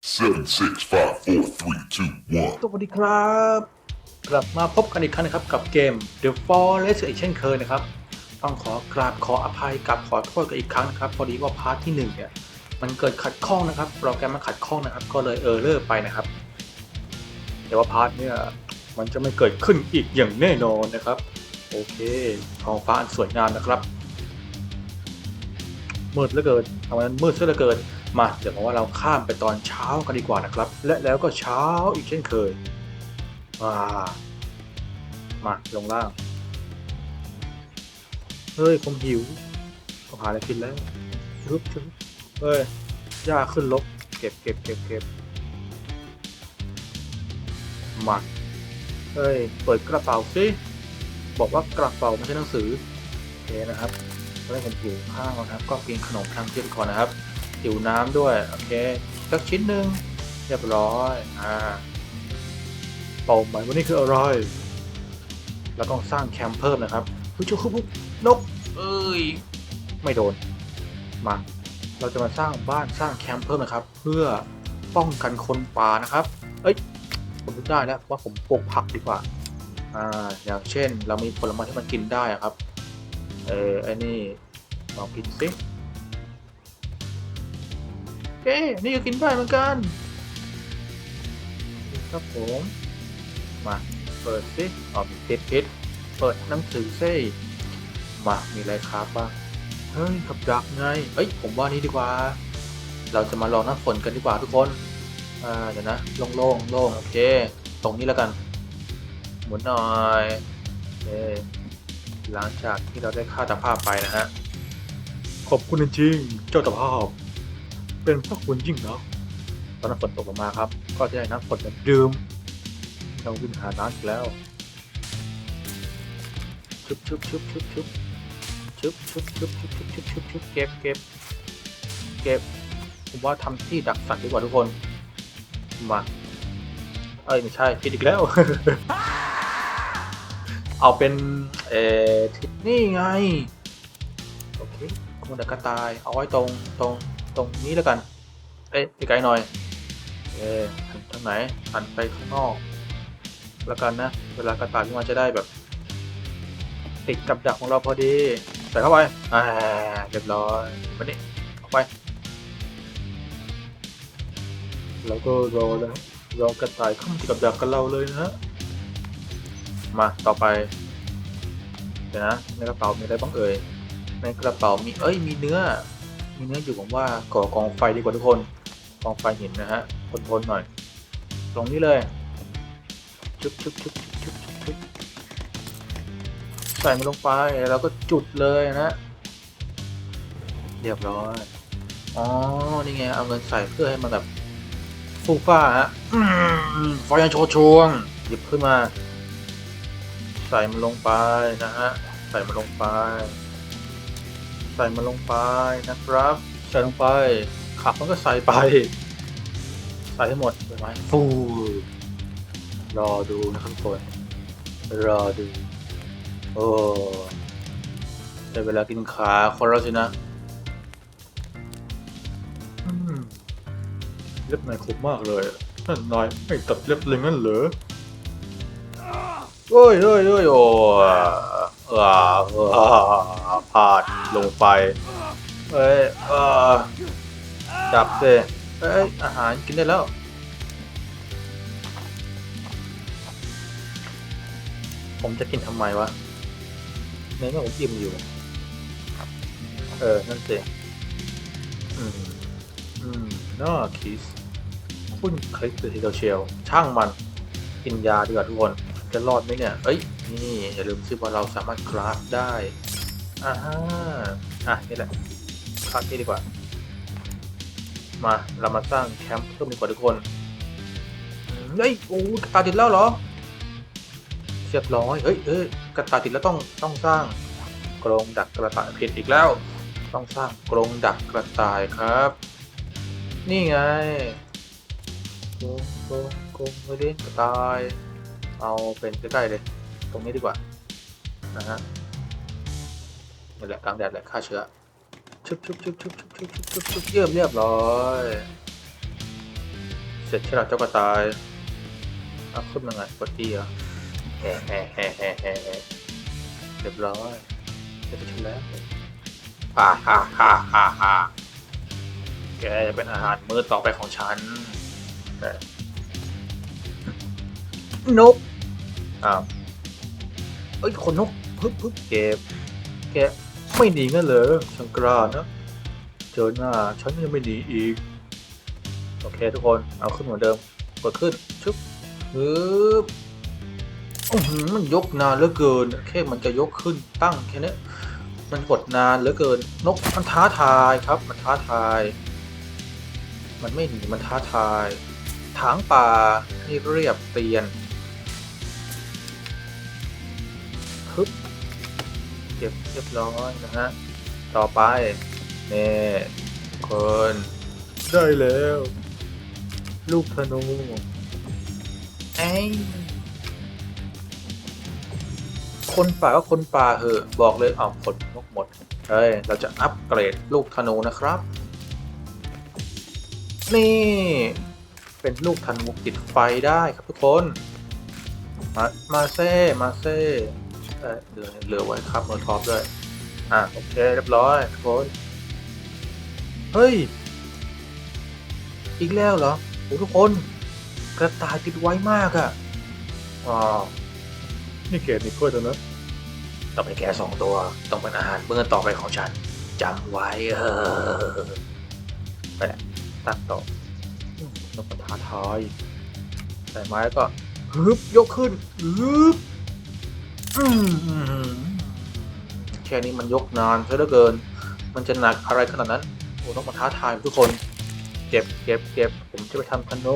Seven, six, five, four, three, two, one. สวัสดีครับ กลับมาพบกันอีกครั้งนะครับ กับเกม The Forest อีกเช่นเคยนะครับ ต้องขอกราบขออภัยกับขอโทษกันอีกครั้งนะครับ พอดีว่าพาร์ทที่หนึ่งเนี่ยมันเกิดขัดข้องนะครับ โปรแกรมมันขัดข้องนะครับ ก็เลยเออร์เลอร์ไปนะครับ แต่ว่าพาร์ทเนี่ยมันจะไม่เกิดขึ้นอีกอย่างแน่นอนนะครับ โอเคท้องฟ้าอันสวยงามนะครับมืดเหลือเกินทำไมมันมืดซะเหลือเกิน มาเดี๋ยวผมว่าเราข้ามไปตอนเช้ากันดีกว่านะครับ และแล้วก็เช้าอีกเช่นเคยมามาลงล่าง เฮ้ยผมหิวต้องหาอะไรกินแล้วชุบชุบเฮ้ยหญ้าขึ้นลบ เก็บเก็บเก็บเก็บมาเฮ้ย เปิดกระเป๋าสิ บอกว่ากระเป๋าไม่ใช่หนังสือ โอเคนะครับตอนแรกผมหิวข้าวนะครับ ก็กินขนมทางเที่ยงก่อนนะครับ หิวน้ำด้วย โอเคสักชิ้นหนึ่งเรียบร้อย อ่าเป่าหมายวันนี้คืออะไรแล้วต้องสร้างแคมป์เพิ่มนะครับผู้ชูคุนก เอ้ย ไม่โดน มา เราจะมาสร้างบ้านสร้างแคมป์เพิ่มนะครับ เพื่อป้องกันคนป่านะครับ เอ้ย ผมนึกได้แล้วว่าผมปลูกผักดีกว่า อ่า อย่างเช่น เรามีผลไม้ที่มันกินได้ครับ เออไอ้นี่ลองกินสิ เคนี่ก็กินได้เหมือนกัน ครับผม มา เปิดสิอ๋อมีเพชรเพชรเปิดหนังสือซ่มา มีอะไรครับบ้างเฮ้ยกับดักไงเอ้ย ผมว่านี้ดีกว่า เราจะมาลองน้ำฝนกันดีกว่าทุกคน อ่า เดี๋ยวนะ โล่งโล่งโล่งโอเค ตรงนี้แล้วกัน หมุนหน่อยโอหลังจากที่เราได้ฆ่าตาภาพไปนะฮะ ขอบคุณจริง เจ้าตาภาพ เป็นพระคุณยิ่งเนาะตอนน้ำฝนตกลงมาครับ ก็จะได้น้ำฝนแบบดื่มเราวิ่งหาน้ำอีกแล้วชุบชุบชุบชุบชุบชุบชุบชุบชุบชุบชุบชุบชุบเก็บเก็บเก็บผมว่าทำที่ดักสัตว์ดีกว่าทุกคน มาเอ้ยไม่ใช่ผิดอีกแล้ว เอาเป็นเอ่อที่นี่ไง โอเคคุณดักกระต่าย เอาไว้ตรงตรง ตรงนี้แล้วกันเอ๊ะไกลๆหน่อยเอ๊ะหันทางไหนหันไปข้างนอกแล้วกันนะ เวลากระต่ายขึ้นมาจะได้แบบ ติดกับดักของเราพอดี ใส่เข้าไปอ่าเรียบร้อยมานี่เอาไป แล้วก็รอแล้วรอกระต่ายเข้ามาติดกับดักกับเราเลยนะฮะมาต่อไปเดี๋ยวนะในกระเป๋ามีอะไรบ้างเอ่ยในกระเป๋ามีเอ้ยมีเนื้อ มีเนื้ออยู่ผมว่าก่อกองไฟดีกว่าทุกคนกองไฟหินนะฮะทนๆหน่อยตรงนี้เลยชุบชุบชุบชุบชุบชุบใส่มันลงไปแล้วก็จุดเลยนะเรียบร้อยอ๋อนี่ไงเอาเงินใส่เพื่อให้มันแบบฟูฟ้าฮะไฟยังโชว์ช่วงหยิบขึ้นมา ใส่มันลงไปนะฮะใส่มันลงไป ใส่มันลงไปนะครับ ใส่ลงไปขับมันก็ใส่ไป ใส่ให้หมดไปไหมฟูรอดูนะครับทุกคนรอดู โอ้ได้เวลากินขาคนแล้วสินะอืมเล็บนายคมมากเลยนั่นนายไม่ตัดเล็บเลยงั้นเหรอเฮ้ยเฮ้ยเฮ้ยโอ้เออเออพาดลงไป เอ้ยเออจับเด้เอ้ย อาหารกินได้แล้ว ผมจะกินทำไมวะในเมื่อผมอิ่มอยู่ เออ นั่นสิ อืม อืมน่าคิสคุณคลิกตัวทีเดียวเชียว ช่างมัน กินยาดีกว่าทุกคน จะรอดไหมเนี่ย เอ้ย นี่อย่าลืมซิว่าเราสามารถคราฟได้อ่าฮะอะนี่แหละครั้งนี้ดีกว่า มาเรามาสร้างแคมป์เพิ่มดีกว่าทุกคนเฮ้ยโอ้กระตาติดแล้วเหรอเรียบร้อยเฮ้ยเอ้ยกระตาติดแล้วต้องต้องสร้างกรงดักกระต่ายผิดอีกแล้ว ต้องสร้างกรงดักกระต่ายครับ นี่ไงกรงกรงกรงไม่เลี้กระต่าย เอาเป็นใกล้ๆเลย ตรงนี้ดีกว่านะฮะนี่แหละกลางแดดแหละฆ่าเชื้อชุบชุบชุบชุบชุบชุบชุบชุบชุบเยี่ยมเรียบร้อย เสร็จใช่หรอเจ้ากระต่ายเอาขึ้นมาไงกดดีเหรอแฮ่แฮ่แฮ่แฮ่แฮ่แฮ่เรียบร้อยเสร็จไปแล้วฮ่าฮ่าฮ่าฮ่าฮ่าแกจะเป็นอาหารมื้อต่อไปของฉันแต่นกอ้าว เอ้ยคนนกพึบพึบเก็บแกไม่หนีงั้นเหรอฉันกล้านะ เจอหน้าฉันยังไม่หนีอีก โอเคทุกคนเอาขึ้นเหมือนเดิมกดขึ้นชึบฮึบมันยกนานเหลือเกิน แค่มันจะยกขึ้นตั้งแค่นี้มันกดนานเหลือเกิน นกมันท้าทายครับ มันท้าทาย มันไม่หนีมันท้าทาย ถางป่าให้เรียบเตียน เก็บเรียบร้อยนะฮะ ต่อไปเน่คนได้แล้ว ลูกธนูไอ้คนป่าก็คนป่าเหอะบอกเลยเอาคนนกหมดเฮ้ยเราจะอัปเกรดลูกธนูนะครับ นี่ เป็นลูกธนูติดไฟได้ครับทุกคน มามาเซ่มาเซ่ เอ้ยเหลือเหลือไว้ครับโนท็อปด้วย อะโอเคเรียบร้อยทุกคนเฮ้ย อีกแล้วเหรอโอ้ทุกคน กระต่ายติดไวมากอะ่ะว้าวนี่เกดนี่เพื่อนนะต้องเป็นแกสองตัว ต้องเป็นอาหารมื้อต่อไปของฉันจำไว้เออไปแหละตั้งต่ออืมต้องมาท้าทายใส่ไม้แล้วก็ฮึบยกขึ้นฮึบอืม แค่นี้มันยกนานซะเหลือเกิน มันจะหนักอะไรขนาดนั้น โอ้ต้องมาท้าทายทุกคน เก็บเก็บเก็บผมจะไปทำคาโน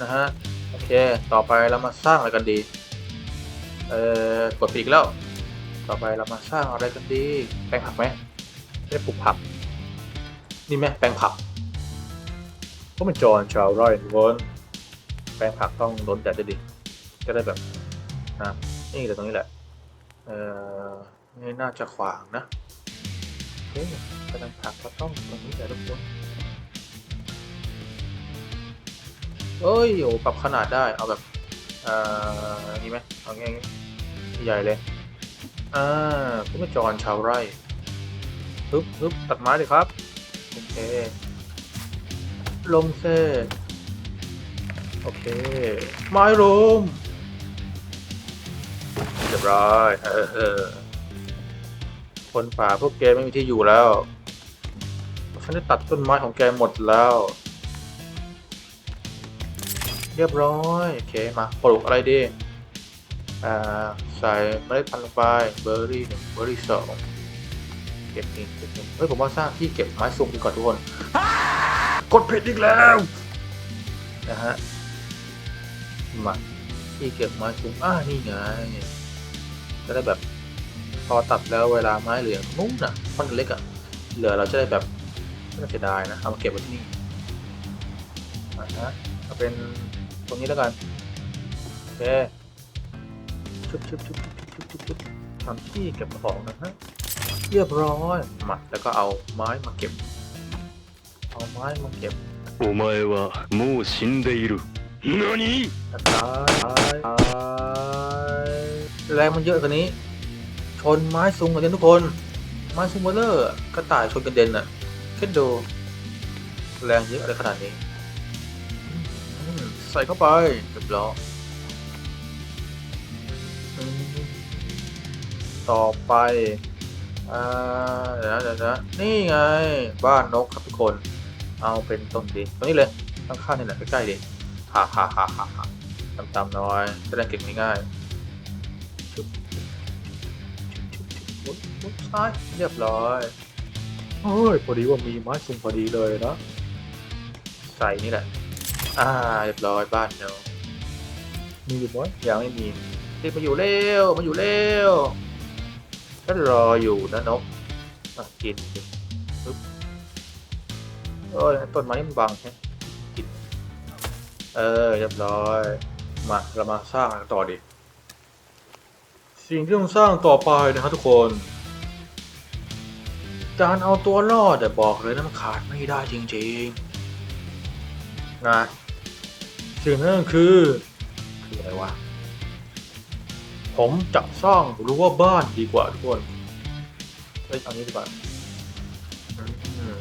นะฮะ โอเค ต่อไปเรามาสร้างอะไรกันดี เอ่อ กดปีกแล้ว ต่อไปเรามาสร้างอะไรกันดี แปลงผักไหมไม่ได้ปลูกผัก นี่ไหมแปลงผักก็เป็นจอนชาวไร่ทุกคนแปลงผักต้องโดนแดดด้วยดิ จะได้แบบนะ นี่แต่ตรงนี้แหละ เอ่อนี่น่าจะขวางนะโอเคแปลงผักก็ต้องตรงนี้แหละทุกคนเอ้ยโอ้ปรับขนาดได้ เอาแบบ เอ่ออย่านี้ไหมเอางี้งี้ใหญ่เลย อ่าคุณไม่จรชาวไร่ฮึบฮึบตัดไม้เลยครับ โอเคลงเซ่โอเค ไม้ลม เรียบร้อยเออเออคนป่าพวกแกไม่มีที่อยู่แล้ว ฉันได้ตัดต้นไม้ของแกหมดแล้ว เรียบร้อยโอเคมาปลูกอะไรดีอ่าใส่เมล็ดพันธุ์ลงไปเบอร์รี่หนึ่งเบอร์รี่สองเก็บนี่เก็บนี่เฮ้ยผมว่าสร้างที่เก็บไม้สูงดีกว่าทุกคนกดผิดอีกแล้วนะฮะมา ที่เก็บไม้สูงอ่านี่ไงจะได้แบบ พอตัดแล้วเวลาไม้เหลือนุ่มนะท่อนเล็กอะเหลือเราจะได้แบบไม่ต้องเสียดายนะเอามาเก็บไว้ที่นี่อ่าฮะเอาเป็นตรงนี้แล้วกันโอเค ชุบชุบชุบชุบชุบชุบชุบทำที่เก็บของนะฮะเรียบร้อยมาแล้วก็เอาไม้มาเก็บ เอาไม้มาเก็บ お前はもう死んでいる。 何ตายตายตายแรงมันเยอะกว่านี้ ชนไม้สูงกันเด่นทุกคน ไม้สูงเบลเลอร์กระต่ายชนกันเด่นอะคิดดู แรงเยอะอะไรขนาดนี้ ใส่เข้าไปเรียบร้อยต่อไปอ่าเดี๋ยวนะเดี๋ยวนะนี่ไง บ้านนกครับทุกคน เอาเป็นต้นดีตรงนี้เลยข้างๆนี่แหละใกล้ๆดิ ฮ่าฮ่าฮ่าฮ่าฮ่าตำๆน้อยจะได้เก็บง่ายๆชุบชุบชุบชุบชุบมุดซ้ายเรียบร้อยเฮ้ยพอดีว่ามีไม้ซุงพอดีเลยนะใส่นี่แหละ อ่าเรียบร้อยบ้านเนาะมีอยู่ไหมยังไม่มีรีบมาอยู่เร็วมาอยู่เร็วก็รออยู่นะนกกินปึ๊บโอ้ยต้นไม้นี่มันบังใช่ เออเรียบร้อย มาเรามาสร้างต่อดิ สิ่งที่ต้องสร้างต่อไปนะครับทุกคน การเอาตัวรอดแต่บอกเลยนะมันขาดไม่ได้จริงนะสิ่งนั้นคือคืออะไรวะผมจะสร้างรั้วบ้านดีกว่าทุกคนเฮ้ยเอานี้ดีกว่าอืม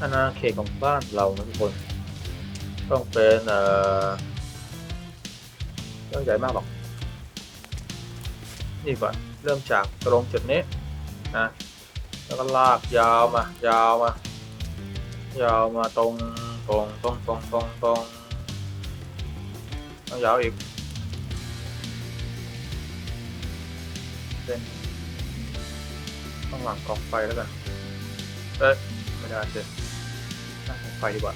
อาณาเขตของบ้านเรานะทุกคน ต้องเป็นเอ่อไม่ใหญ่มากหรอก นี่ก่อน เริ่มจากตรงจุดนี้นะแล้วก็ลากยาวมายาวมายาวมาตรงตรงตรงตรงตรงตรงแล้วยาวอีกเป็นข้างหลังกองไฟแล้วกันเอ้ยไม่ได้สิหน้ากองไฟดีกว่า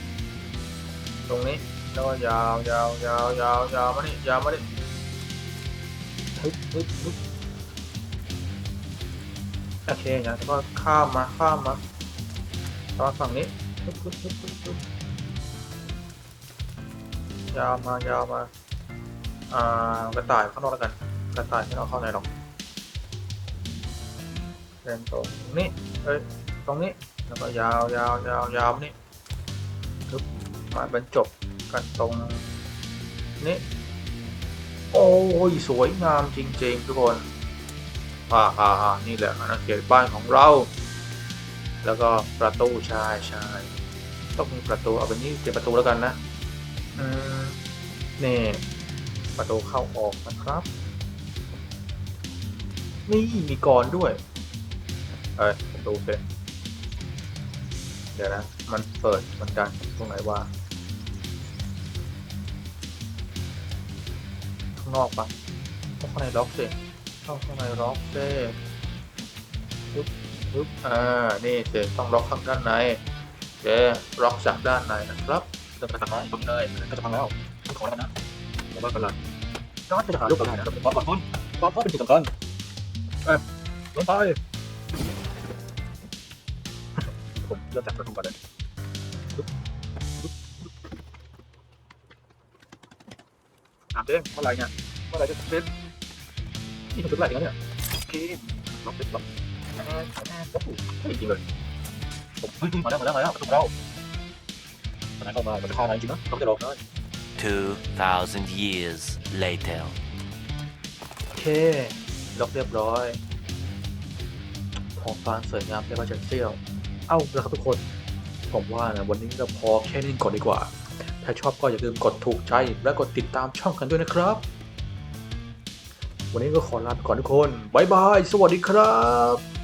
ตรงนี้แล้วก็ยาวยาวยาวยาวยาวมานี่ยาวมานี่ฮึบฮึบฮึบโอเคนะแล้วก็ข้ามมาข้ามมาแล้วฝั่งนี้ฮึบฮึบฮึบฮึบฮึบยาวมายาวมาอ่ากระต่ายข้างนอกแล้วกันกระต่ายไม่เอาเข้าในหรอกเดินตรงนี้เอ้ยตรงนี้แล้วก็ยาวยาวยาวยาวมานี่ มาบรรจบกันตรงนี้ โอ้ย สวยงามจริง ๆ ทุกคนอ่าอ่าอ่านี่แหละอาณาเขตบ้านของเรา แล้วก็ประตูชายชายต้องมีประตูเอาเป็นนี่เป็นประตูแล้วกันนะอืมนี่ประตูเข้าออกนะครับ นี่มีกรด้วยเอ้ยประตูเป็นเดี๋ยวนะ มันเปิดมันดันตรงไหนวะางนอกปะเข้าข้างในล็อกสิเข้าข้างในล็อกสิปึ๊บปึ๊บอ่า นี่เดี๋ยวต้องล็อกข้างด้านในเดี๋ยวล็อกจากด้านในนะครับเดินไปทางไหนตรงเลยก็จะพังแล้วขอแล้วนะเดี๋ยวว่ากันละย้อนไปหาลูกกันนะก่อนก่อนก่อนก่อนพ่อเป็นจุดสำคัญเอ้ยลงไปผมเริ่มจากประตูก่อนเลยามเด้งเมื่อไหรเนี่ยเมื่อไหรจะเสร็จนี่มันเป็นไรกันเนี่ยโอเคล็อกเสร็จล็อกแอนแอนแอนโอ้โหไม่จริงเลยผมเฮ้ยมาแล้วมาแล้วมาแล้วประตูเราตอนนั้นเข้ามามันจะฆ่าอะไรจริงนะเราไม่ได้หลอกนะ2,000 years later. โอเคล็อกเรียบร้อยของฟานสวยงามเรียกว่าจะเซี่ยวเอ้าแล้วครับทุกคน ผมว่านะวันนี้เราพอแค่นี้ก่อนดีกว่าถ้าชอบก็อย่าลืมกดถูกใจและกดติดตามช่องกันด้วยนะครับ วันนี้ก็ขอลาไปก่อนทุกคน บ๊ายบาย สวัสดีครับ